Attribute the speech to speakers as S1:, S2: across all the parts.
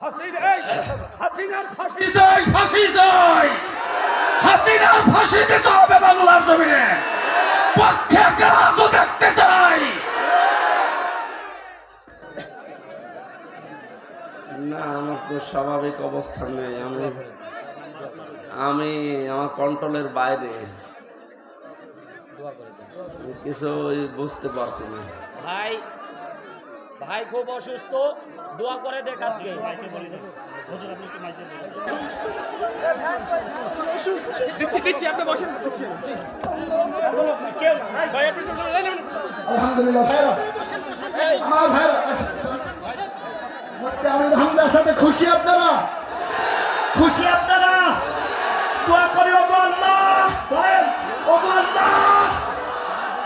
S1: হাসিনার ফাঁসি চাই ফাঁসি চাই হাসিনার ফাঁসি দিতে হবে বাংলার জমিনে। পক্ষে কাজও দেখতে চাই।
S2: না আমার তো স্বাভাবিক অবস্থান নেই। আমি আমি আমার কন্ট্রোলের বাইরে। কিছু ওই বুঝতে পারছি না।
S3: ভাই ভাই খুব অসুস্থ দোয়া করে দেখ আজকে।
S1: দিচ্ছি দিচ্ছি আপনি বসেন
S4: আলহামদুলিল্লাহ সাথে খুশি আপনারা? খুশি আপনারা? দোয়া করি ওগো আল্লাহ। বলেন ওগো আল্লাহ।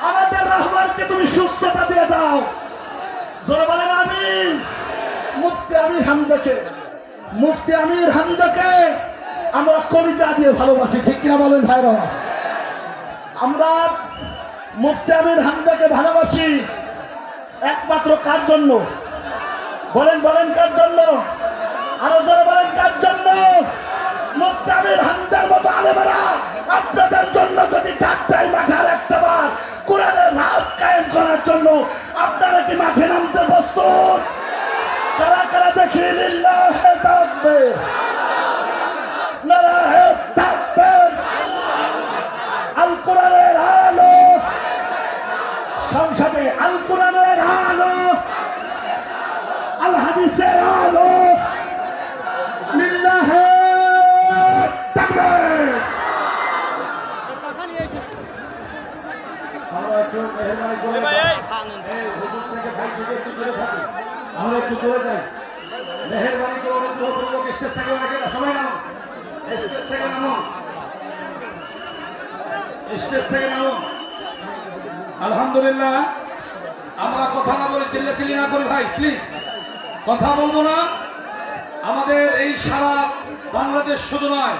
S4: আমাদের রহমানকে তুমি সুস্থতা দিয়ে দাও। জোরে বলেন আমি মুফতি আমির হামজাকে, মুফতি আমির হামজাকে আমরা কলিজা দিয়ে ভালোবাসি, ঠিক কিনা বলেন ভাইরা? আমরা মুফতি আমির হামজাকে ভালোবাসি একমাত্র কার জন্য? বলেন বলেন কার জন্য? আরও জোরে বলেন কার জন্য? মুফতি আমির হামজার মতো আলেমেরা আপনাদের জন্য যদি ডাক্তার মাঠে আর একটা বার, কোরআনের রাজ কায়েম করার জন্য আপনারা কি মাঠে নামতে প্রস্তুত? কারা কারা দেখি লিল্লাহে থাকবে? নারায়ে থাকবে? আল কোরআনের আলো। সংসদে আল কোরআনের আল হাদিসের আলো লিল্লাহে তাকবীর আমরা একটু করে দূরে যাই। মেহরবানি করে অনুগ্রহপূর্বক স্টেজ থেকে অনেকে সবাই নামুন স্টেজ থেকে নামুন স্টেজ থেকে নামুন আলহামদুলিল্লাহ, আমরা কথা না বলে চিল্লা চিল্লি না করি, ভাই প্লিজ কথা বলব না। আমাদের এই সারা বাংলাদেশ শুধু নয়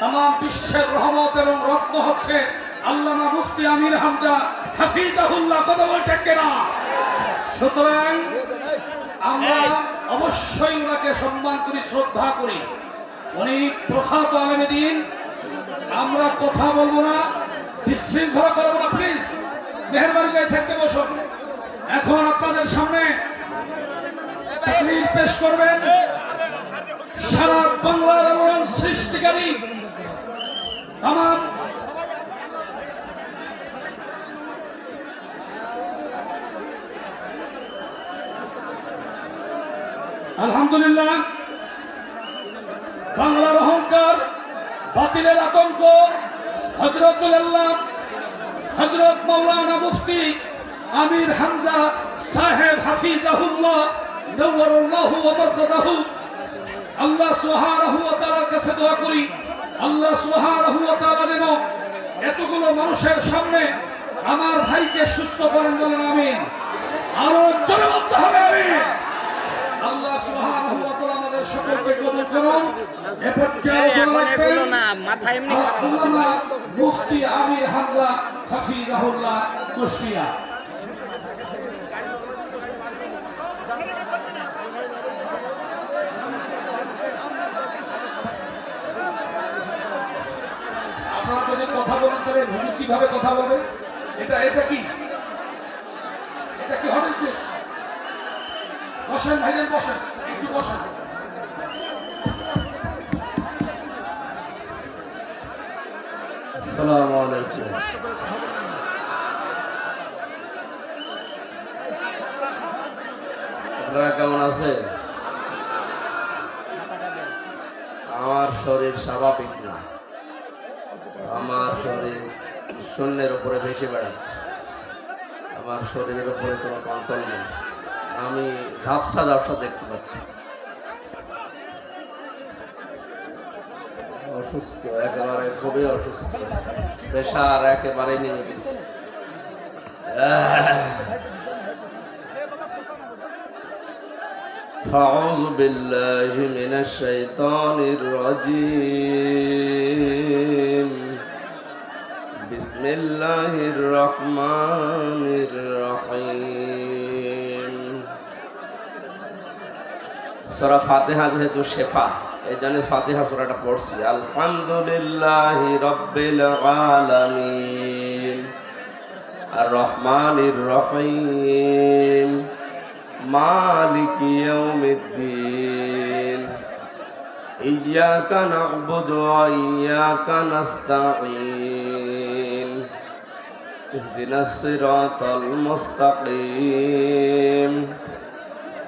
S4: তাম বিশ্বের রহমত এবং রত্ন হচ্ছে আল্লামা মুফতি আমির হামজা হাফিজাহুল্লাহ কথা বলছেন কেনা? সুতরাং আমরা অবশ্যই ওনাকে সম্মান করি শ্রদ্ধা করি। উনি প্রখ্যাত আলমে দিন। আমরা কথা বলব না বিশৃঙ্খলা করব না প্লিজ মেহরবানি করে সেক্টে বসুন। এখন আপনাদের সামনে তাকরীর পেশ করবেন। সারা বাংলার সৃষ্টিকারী আমার আলহামদুলিল্লাহ। বাংলার অহংকার, বাতিলের আতঙ্ক হজরতুল্লাহ হজরত মৌলানা মুফতি আমির হামজা সাহেব হাফিজাহুল্লাহ নওয়ারুল্লাহু ওয়া আল্লাহ সুবহানাহু ওয়া তাআলার কাছে দোয়া করি, আল্লাহ সুবহানাহু ওয়া তাআলা যেন এতগুলো মানুষের সামনে আমার ভাইকে সুস্থ করেন বলেন আমি আরও বলতে হবে, আমিন। আল্লাহ সুবহানাহু ওয়া তাআলা আমাদের সকলকে কবুল করুন।
S3: এখন এগুলো না মাথা এমনি খারাপ হচ্ছে।
S4: মুফতি আমির হামজা হাফিজাহুল্লাহ কুষ্টিয়া আপনারা যদি কথা বলেন তাহলে হুজুর কীভাবে কথা বলবে এটা এটা কি এটা কি হোয়াট ইজ দিস বসেন ভাইজান বসেন, একটু বসেন।
S2: কেমন আমার শরীর স্বাভাবিক না। আমার শরীর শূন্যের উপরে ভেসে বেড়াচ্ছে। আমার শরীরের উপরে কোনো কন্ট্রোল নেই। আমি ঝাপসা ঝাপসা দেখতে পাচ্ছি অসুস্থ একেবারে খুবই অসুস্থ প্রেশার একেবারে নেমে গেছে أعوذ بالله من الشيطان الرجيم بسم الله الرحمن الرحيم সূরা ফাতিহা যেহেতু শেফা এই জন্য ফাতিহা সূরাটা পড়ছি আলহামদুলিল্লাহ রব্বিল আলামিন আর রহমানির রহিম মালিক ইয়াউমিদ্দিন إياك نعبد وإياك نستعين اهدنا الصراط المستقيم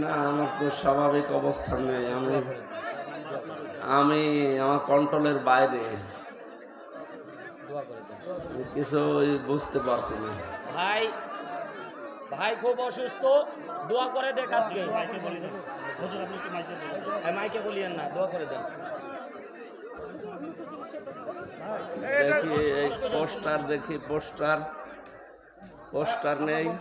S2: না আমার তো স্বাভাবিক অবস্থান নেই। আমি আমি আমার কন্ট্রোলের বাইরে।
S3: দোয়া করে
S2: কিছু বুঝতে পারছি না।
S3: ভাই ভাই খুব অসুস্থ দোয়া করে দেখ আজকে। মাইকে বলিয়েন না দোয়া করে দেন
S2: দেখি এই পোস্টার দেখি পোস্টার। পোস্টার নেই। আহ,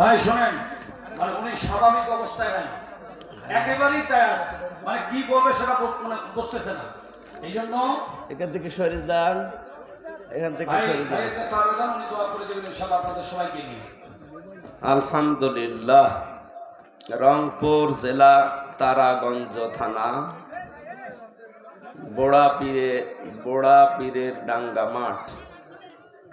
S1: ভাই শোনেন মানে উনি স্বাভাবিক অবস্থায় নাই। একেবারেই টায়ার মানে কি বলবে সেটা মানে বুঝতেছে না। এই জন্য
S2: এখান থেকে দেন এখান থেকে দেন
S1: উনি দোয়া করে দেবেন ইনশাআল্লাহ আপনাদের সবাইকে নিয়ে।
S2: আলহামদুলিল্লাহ রংপুর জেলা তারাগঞ্জ থানা বোড়া পীরে বোড়া পীরের ডাঙ্গা মাঠ।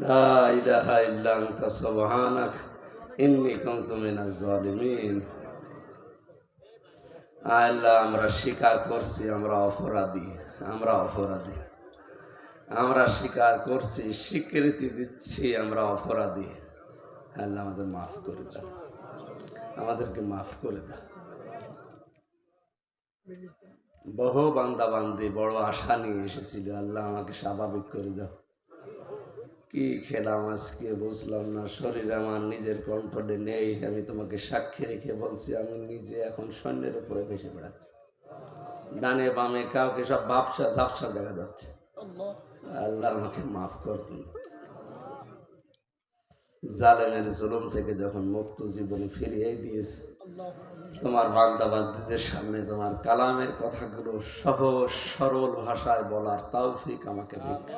S2: لا إله إلا أنت سبحانك إني كنت من الظالمين আল্লাহ আমরা স্বীকার করছি আমরা অপরাধী আমরা অপরাধী আমরা স্বীকার করছি স্বীকৃতি দিচ্ছি আমরা অপরাধী আল্লাহ আমাদের মাফ করে দাও আমাদেরকে মাফ করে দাও বহু বান্দা বান্দি বড় আশা নিয়ে এসেছিল আল্লাহ আমাকে স্বাভাবিক করে দাও কি খেলাম আজকে বুঝলাম না, শরীর আমার নিজের কন্ট্রোলে নেই, আমি তোমাকে সাক্ষী রেখে বলছি, আমি নিজে এখন সৈন্যের উপরে ভেসে বেড়াচ্ছি। ডানে বামে কাউকে সব বাপসা ঝাপসা দেখা যাচ্ছে। আল্লাহ আমাকে মাফ করবেন জালেমের জুলুম থেকে যখন মুক্ত জীবন ফিরিয়ে দিয়েছে, তোমার বাগদাবাদীদের সামনে তোমার কালামের কথাগুলো সহজ সরল ভাষায় বলার তৌফিক আমাকে ভিক্ষা।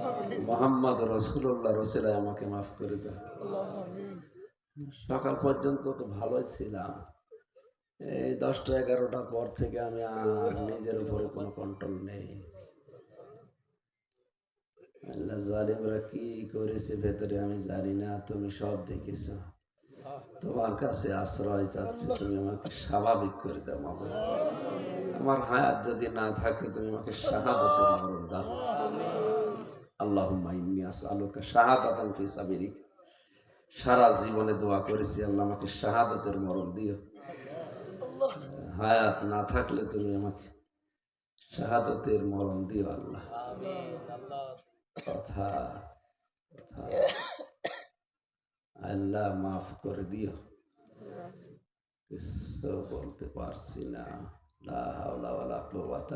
S2: মোহাম্মদ রসুল্লাহ রসিলায় আমাকে মাফ করে দাও। সকাল পর্যন্ত তো ভালোই ছিলাম। এই দশটা এগারোটার পর থেকে আমি আর নিজের উপরে কোনো কন্ট্রোল নেই। আল্লাহ জালিমরা কি করেছে ভেতরে আমি জানি না তুমি সব দেখেছ। তোমার কাছে আশ্রয় চাচ্ছি তুমি আমাকে স্বাভাবিক করে দাও আমার হায়াত যদি না থাকে তুমি আমাকে মরণ দাও। সারা জীবনে দোয়া করেছি, আল্লাহ আমাকে শাহাদতের মরণ দিও। হায়াত না থাকলে তুমি আমাকে শাহাদতের মরণ দিও আল্লাহ। কথা আল্লাহ মাফ করে দিও। কিছু বলতে পারছি না। লা হাওলা ওয়ালা কুওয়াতা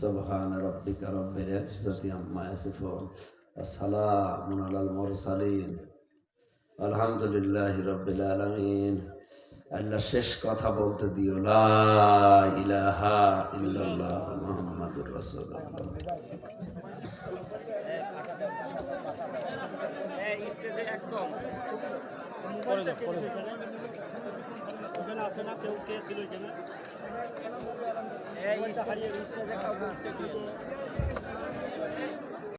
S2: سبحان ربك رب العزة عما يصفون وسلام على المرسلين الحمد لله رب العالمين আল্লাহ শেষ কথা বলতে দিও লা ইলাহা ইল্লাল্লাহ মুহাম্মাদুর রাসূলুল্লাহ
S3: এই